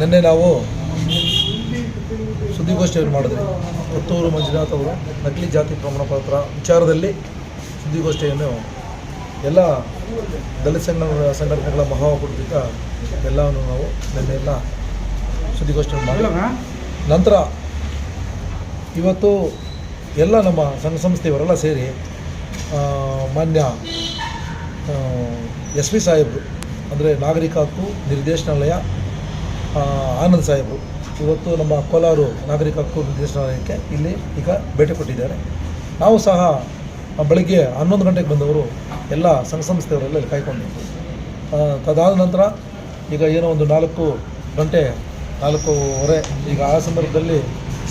ನಿನ್ನೆ ನಾವು ಸುದ್ದಿಗೋಷ್ಠಿಯನ್ನು ಮಾಡಿದ್ವಿ ಪುತ್ತೂರು ಮಂಜುನಾಥ್ ಅವರು ನಕಲಿ ಜಾತಿ ಪ್ರಮಾಣ ಪತ್ರ ವಿಚಾರದಲ್ಲಿ ಸುದ್ದಿಗೋಷ್ಠಿಯನ್ನು ಎಲ್ಲ ದಲಿತ ಸಂಘ ಸಂಘಟನೆಗಳ ಮಹಾಕೂಟದಿಂದ ಎಲ್ಲವನ್ನು ನಾವು ನಿನ್ನೆ ಎಲ್ಲ ಸುದ್ದಿಗೋಷ್ಠಿಯನ್ನು ಮಾಡಿ ನಂತರ ಇವತ್ತು ಎಲ್ಲ ನಮ್ಮ ಸಂಘ ಸಂಸ್ಥೆಯವರೆಲ್ಲ ಸೇರಿ ಮಾನ್ಯ ಎಸ್ ಪಿ ಸಾಹೇಬ್ರು ಅಂದರೆ ನಾಗರಿಕ ಹಕ್ಕು ನಿರ್ದೇಶನಾಲಯ ಆನಂದ್ ಸಾಹೇಬರು ಇವತ್ತು ನಮ್ಮ ಕೋಲಾರು ನಾಗರಿಕ ಹಕ್ಕು ನಿರ್ದೇಶನಾಲಯಕ್ಕೆ ಇಲ್ಲಿ ಈಗ ಭೇಟಿ ಕೊಟ್ಟಿದ್ದಾರೆ. ನಾವು ಸಹ ಬೆಳಗ್ಗೆ ಹನ್ನೊಂದು ಗಂಟೆಗೆ ಬಂದವರು ಎಲ್ಲ ಸಂಘ ಸಂಸ್ಥೆಯವರೆಲ್ಲ ಇಲ್ಲಿ ಕಾಯ್ಕೊಂಡಿದ್ದು ಆ, ತದಾದ ನಂತರ ಈಗ ಏನೋ ಒಂದು ನಾಲ್ಕು ಗಂಟೆ ನಾಲ್ಕೂವರೆ ಈಗ ಆ ಸಂದರ್ಭದಲ್ಲಿ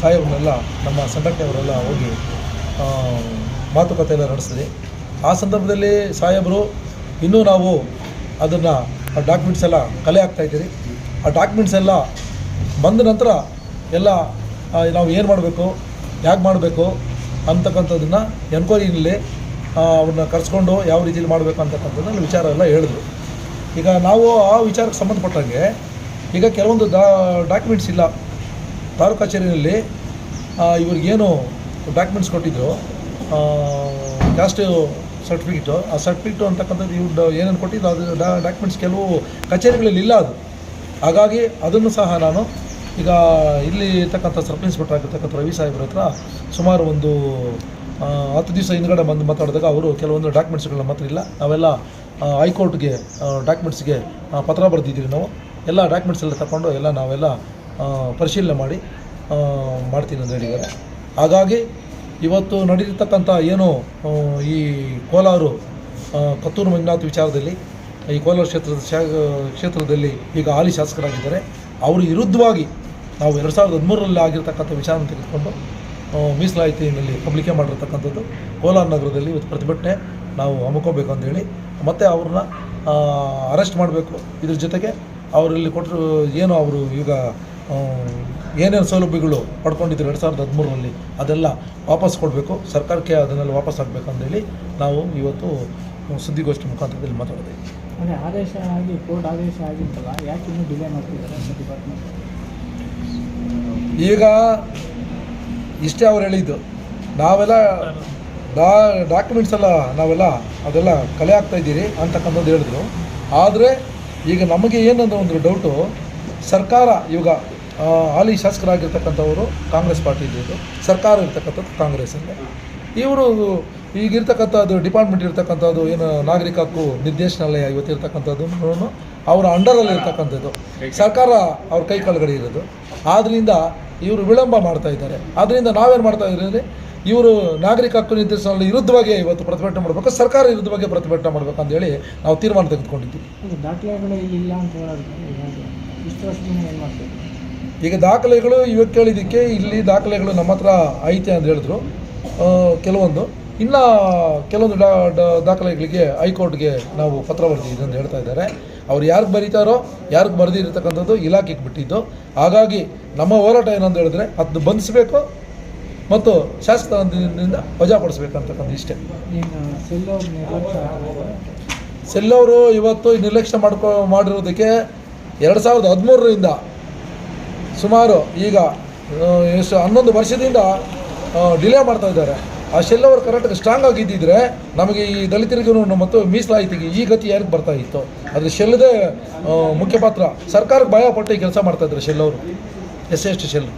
ಸಾಹೇಬ್ರನ್ನೆಲ್ಲ ನಮ್ಮ ಸಂಘಟನೆಯವರೆಲ್ಲ ಹೋಗಿ ಮಾತುಕತೆ ಎಲ್ಲ ನಡೆಸಿದ್ವಿ. ಆ ಸಂದರ್ಭದಲ್ಲಿ ಸಾಹೇಬರು ಇನ್ನೂ ನಾವು ಅದನ್ನು ಡಾಕ್ಯುಮೆಂಟ್ಸ್ ಎಲ್ಲ ಕಲೆ ಹಾಕ್ತಾ ಇದ್ದೀರಿ. ಆ ಡಾಕ್ಯುಮೆಂಟ್ಸ್ ಎಲ್ಲ ಬಂದ ನಂತರ ಎಲ್ಲ ನಾವು ಏನು ಮಾಡಬೇಕು, ಯಾಕೆ ಮಾಡಬೇಕು ಅಂತಕ್ಕಂಥದ್ದನ್ನು ಎನ್ಕ್ವೈರಿನಲ್ಲಿ ಅವ್ರನ್ನ ಕರೆಸ್ಕೊಂಡು ಯಾವ ರೀತಿಯಲ್ಲಿ ಮಾಡಬೇಕು ಅಂತಕ್ಕಂಥದ್ದನ್ನು ವಿಚಾರ ಎಲ್ಲ ಹೇಳಿದ್ರು. ಈಗ ನಾವು ಆ ವಿಚಾರಕ್ಕೆ ಸಂಬಂಧಪಟ್ಟಂಗೆ ಈಗ ಕೆಲವೊಂದು ಡಾ ಡಾಕ್ಯುಮೆಂಟ್ಸ್ ಇಲ್ಲ. ತಾಲೂಕು ಕಚೇರಿಯಲ್ಲಿ ಇವ್ರಿಗೇನು ಡಾಕ್ಯುಮೆಂಟ್ಸ್ ಕೊಟ್ಟಿದ್ರು ಕ್ಯಾಸ್ಟ್ ಸರ್ಟಿಫಿಕೇಟು ಆ ಸರ್ಟಿಫಿಕೇಟು ಅಂತಕ್ಕಂಥದ್ದು ಇವ್ರು ಏನೇನು ಕೊಟ್ಟಿದ್ದು ಅದು ಡಾಕ್ಯುಮೆಂಟ್ಸ್ ಕೆಲವು ಕಚೇರಿಗಳಲ್ಲಿ ಇಲ್ಲ ಅದು. ಹಾಗಾಗಿ ಅದನ್ನು ಸಹ ನಾನು ಈಗ ಇಲ್ಲಿ ಇರ್ತಕ್ಕಂಥ ಸಬ್ ಇನ್ಸ್ಪೆಕ್ಟರ್ ಆಗಿರ್ತಕ್ಕಂಥ ರವಿ ಸಾಹೇಬ್ರ ಹತ್ರ ಸುಮಾರು ಒಂದು ಹತ್ತು ದಿವಸ ಹಿಂದ್ಗಡೆ ಬಂದು ಮಾತಾಡಿದಾಗ ಅವರು ಕೆಲವೊಂದು ಡಾಕ್ಯುಮೆಂಟ್ಸ್ಗಳನ್ನ ಮಾತ್ರ ಇಲ್ಲ. ನಾವೆಲ್ಲ ಹೈಕೋರ್ಟ್ಗೆ ಡಾಕ್ಯುಮೆಂಟ್ಸ್ಗೆ ಪತ್ರ ಬರೆದಿದ್ದೀವಿ ನಾವು. ಎಲ್ಲ ಡಾಕ್ಯುಮೆಂಟ್ಸ್ ಎಲ್ಲ ತಗೊಂಡು ಎಲ್ಲ ನಾವೆಲ್ಲ ಪರಿಶೀಲನೆ ಮಾಡಿ ಮಾಡ್ತೀನಿ ಅಂತ ಹೇಳಿದ್ದಾರೆ. ಹಾಗಾಗಿ ಇವತ್ತು ನಡೀತಕ್ಕಂಥ ಏನು ಈ ಕೋಲಾರು ಕತ್ತೂರು ಮಂಜುನಾಥ್ ವಿಚಾರದಲ್ಲಿ ಈ ಕೋಲಾರ ಕ್ಷೇತ್ರದ ಶಾ, ಕ್ಷೇತ್ರದಲ್ಲಿ ಈಗ ಹಾಲಿ ಶಾಸಕರಾಗಿದ್ದಾರೆ. ಅವರು ವಿರುದ್ಧವಾಗಿ ನಾವು ಎರಡು ಸಾವಿರದ ಹದಿಮೂರರಲ್ಲಿ ಆಗಿರ್ತಕ್ಕಂಥ ವಿಚಾರನ ತೆಗೆದುಕೊಂಡು ಮೀಸಲಾಯಿತಿನಲ್ಲಿ ಪಬ್ಲಿಕೆ ಮಾಡಿರ್ತಕ್ಕಂಥದ್ದು ಕೋಲಾರ ನಗರದಲ್ಲಿ ಇವತ್ತು ಪ್ರತಿಭಟನೆ ನಾವು ಹಮ್ಮಿಕೋಬೇಕು ಅಂತೇಳಿ ಮತ್ತು ಅವ್ರನ್ನ ಅರೆಸ್ಟ್ ಮಾಡಬೇಕು. ಇದ್ರ ಜೊತೆಗೆ ಅವರಲ್ಲಿ ಕೊಟ್ಟರು ಏನು ಅವರು ಈಗ ಏನೇನು ಸೌಲಭ್ಯಗಳು ಪಡ್ಕೊಂಡಿದ್ರು ಎರಡು ಸಾವಿರದ ಹದಿಮೂರರಲ್ಲಿ ಅದೆಲ್ಲ ವಾಪಸ್ ಕೊಡಬೇಕು. ಸರ್ಕಾರಕ್ಕೆ ಅದನ್ನೆಲ್ಲ ವಾಪಸ್ ಆಗಬೇಕು ಅಂತೇಳಿ ನಾವು ಇವತ್ತು ಸುದ್ದಿಗೋಷ್ಠಿ ಮುಖಾಂತರದಲ್ಲಿ ಮಾತಾಡಿದೆ. ಅಂದರೆ ಆದೇಶ ಆಗಿ ಕೋರ್ಟ್ ಆದೇಶ ಆಗಿತ್ತಲ್ಲ ಯಾಕೆ ಇನ್ನೂ ಡಿಲೇ ಮಾಡ್ತಿದ್ದಾರೆ ಡಿಪಾರ್ಟ್ಮೆಂಟ್ ಈಗ ಇಷ್ಟೇ ಅವ್ರು ಹೇಳಿದ್ದು. ನಾವೆಲ್ಲ ಡಾ ಡಾಕ್ಯುಮೆಂಟ್ಸ್ ಎಲ್ಲ ನಾವೆಲ್ಲ ಅದೆಲ್ಲ ಕಲೆ ಆಗ್ತಾ ಇದ್ದೀರಿ ಅಂತಕ್ಕಂಥದ್ದು ಹೇಳಿದ್ರು. ಆದರೆ ಈಗ ನಮಗೆ ಏನಂದ್ರೆ ಒಂದು ಡೌಟು ಸರ್ಕಾರ ಇವಾಗ ಹಾಲಿ ಶಾಸಕರಾಗಿರ್ತಕ್ಕಂಥವರು ಕಾಂಗ್ರೆಸ್ ಪಾರ್ಟಿ ಇದ್ದಿದ್ದು ಸರ್ಕಾರ ಇರ್ತಕ್ಕಂಥದ್ದು ಕಾಂಗ್ರೆಸ್ಸಲ್ಲಿ ಇವರು ಈಗಿರ್ತಕ್ಕಂಥದ್ದು ಡಿಪಾರ್ಟ್ಮೆಂಟ್ ಇರ್ತಕ್ಕಂಥದ್ದು ಏನು ನಾಗರಿಕ ಹಕ್ಕು ನಿರ್ದೇಶನಾಲಯ ಇವತ್ತು ಇರ್ತಕ್ಕಂಥದ್ದು ಅವರ ಅಂಡರಲ್ಲಿ ಇರ್ತಕ್ಕಂಥದ್ದು. ಸರ್ಕಾರ ಅವ್ರ ಕೈ ಕೆಳಗಡೆ ಇರೋದು. ಆದ್ದರಿಂದ ಇವರು ವಿಳಂಬ ಮಾಡ್ತಾ ಇದ್ದಾರೆ. ಆದ್ದರಿಂದ ನಾವೇನು ಮಾಡ್ತಾ ಇದ್ದೀವಿ ಅಂದರೆ ಇವರು ನಾಗರಿಕ ಹಕ್ಕು ನಿರ್ದೇಶನಾಲಯ ವಿರುದ್ಧವಾಗಿ ಇವತ್ತು ಪ್ರತಿಭಟನೆ ಮಾಡಬೇಕು ಸರ್ಕಾರ ವಿರುದ್ಧವಾಗಿ ಪ್ರತಿಭಟನೆ ಮಾಡಬೇಕು ಅಂತೇಳಿ ನಾವು ತೀರ್ಮಾನ ತೆಗೆದುಕೊಂಡಿದ್ದೀವಿ. ಈಗ ದಾಖಲೆಗಳು ಇವಾಗ ಕೇಳಿದ್ದಕ್ಕೆ ಇಲ್ಲಿ ದಾಖಲೆಗಳು ನಮ್ಮ ಹತ್ರ ಐತೆ ಅಂತ ಹೇಳಿದ್ರು. ಆ, ಕೆಲವೊಂದು. ಇನ್ನು ಕೆಲವೊಂದು ಡಾ ದಾಖಲೆಗಳಿಗೆ ಹೈಕೋರ್ಟ್ಗೆ ನಾವು ಪತ್ರ ಬರೆದಿದ್ದೀವಿ ಅಂತ ಹೇಳ್ತಾ ಇದ್ದಾರೆ. ಅವ್ರು ಯಾರಿಗೆ ಬರೀತಾರೋ ಯಾರಿಗೆ ಬರೆದಿರ್ತಕ್ಕಂಥದ್ದು ಇಲಾಖೆಗೆ ಬಿಟ್ಟಿದ್ದು. ಹಾಗಾಗಿ ನಮ್ಮ ಹೋರಾಟ ಏನಂತ ಹೇಳಿದ್ರೆ ಅದನ್ನು ಬಂಧಿಸಬೇಕು ಮತ್ತು ಶಾಸಕರಿಂದ ವಜಾಪಡಿಸ್ಬೇಕಂತಕ್ಕಂಥ ಇಷ್ಟೇ. ಆಗಿದ್ದಾರೆ. ಸೆಲ್ಲವರು ಇವತ್ತು ನಿರ್ಲಕ್ಷ್ಯ ಮಾಡ್ಕೊ ಮಾಡಿರೋದಕ್ಕೆ ಎರಡು ಸಾವಿರದ ಹದಿಮೂರರಿಂದ ಸುಮಾರು ಈಗ ಎಷ್ಟು ಹನ್ನೊಂದು ವರ್ಷದಿಂದ ಡಿಲೇ ಮಾಡ್ತಾ ಇದ್ದಾರೆ. ಆ ಶೆಲ್ ಅವರು ಕರೆಕ್ಟಾಗಿ ಸ್ಟ್ರಾಂಗ್ ಆಗಿದ್ದಿದ್ರೆ ನಮಗೆ ಈ ದಲಿತರಿಗೂ ಮತ್ತು ಮೀಸಲಾತಿಗೆ ಈ ಗತಿ ಯಾರಿಗೆ ಬರ್ತಾ ಇತ್ತು. ಆದರೆ ಶೆಲ್ದೇ ಮುಖ್ಯ ಪಾತ್ರ. ಸರ್ಕಾರಕ್ಕೆ ಭಯ ಪಟ್ಟು ಕೆಲಸ ಮಾಡ್ತಾ ಇದ್ದಾರೆ ಶೆಲ್ ಅವರು. S S T Shell.